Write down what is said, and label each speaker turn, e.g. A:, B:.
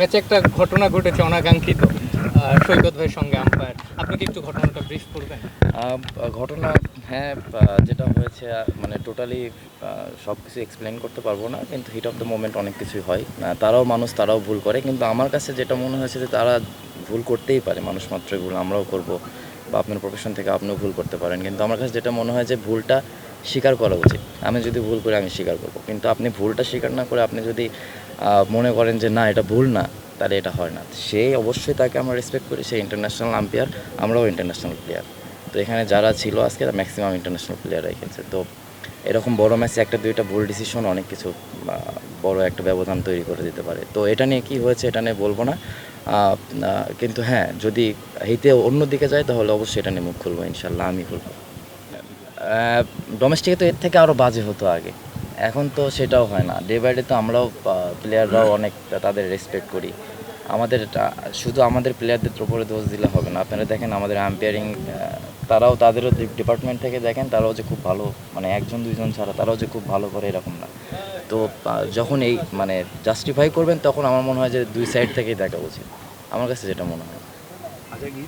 A: ম্যাচে একটা ঘটনা ঘটেছে অনাকাঙ্ক্ষিত সৈকত ভাইয়ের সঙ্গে আম্পায়ার। আপনি কি একটু ঘটনাটা ব্রিফ করবেন?
B: ঘটনা হ্যাঁ যেটা হয়েছে মানে টোটালি সব কিছু এক্সপ্লেন করতে পারব না, কিন্তু হিট অফ দ্য মোমেন্ট অনেক কিছুই হয়। তারাও মানুষ, তারাও ভুল করে, কিন্তু আমার কাছে যেটা মনে হয়েছে যে তারা ভুল করতেই পারে, মানুষ মাত্রই ভুল, আমরাও করব, বা আপনার প্রফেশন থেকে আপনিও ভুল করতে পারেন, কিন্তু আমার কাছে যেটা মনে হয় যে ভুলটা স্বীকার করা উচিত। আমি যদি ভুল করি, আমি স্বীকার করব, কিন্তু আপনি ভুলটা স্বীকার না করে আপনি যদি মনে করেন যে, না, এটা ভুল না, তাহলে এটা হয় না। সে অবশ্যই তাকে আমরা রেসপেক্ট করি, সে ইন্টারন্যাশনাল আম্পায়ার আমরাও ইন্টারন্যাশনাল প্লেয়ার তো এখানে যারা ছিল আজকে ম্যাক্সিমাম ইন্টারন্যাশনাল প্লেয়ার রেখেছে তো এরকম বড় ম্যাচে একটা, দুইটা ভুল ডিসিশন অনেক কিছু বড় একটা ব্যবধান তৈরি করে দিতে পারে। তো এটা নিয়ে কি হয়েছে, এটা নিয়ে বলব না। কিন্তু হ্যাঁ যদি হিতে অন্য দিকে যায়, তাহলে অবশ্যই এটা নিয়ে মুখ খুলবো ইনশাল্লাহ আমি খুলবো। ডোমেস্টিকে তো এর থেকে আরও বাজে হতো আগে। এখন তো সেটাও হয় না। ডে বাই ডে তো আমরাও প্লেয়াররাও অনেক তাদের রেসপেক্ট করি। আমাদের শুধু আমাদের প্লেয়ারদের উপরে দোষ দিলে হবে না। আপনারা দেখেন আমাদের আম্পায়ারিং তারাও তাদেরও ডিপার্টমেন্ট থেকে দেখেন, তারাও যে খুব ভালো মানে একজন, দুইজন ছাড়া তারাও যে খুব ভালো করে এরকম না। তো যখন এই মানে জাস্টিফাই করবেন, তখন আমার মনে হয় যে দুই সাইড থেকেই দেখা উচিত। আমার কাছে যেটা মনে হয়।
C: আচ্ছা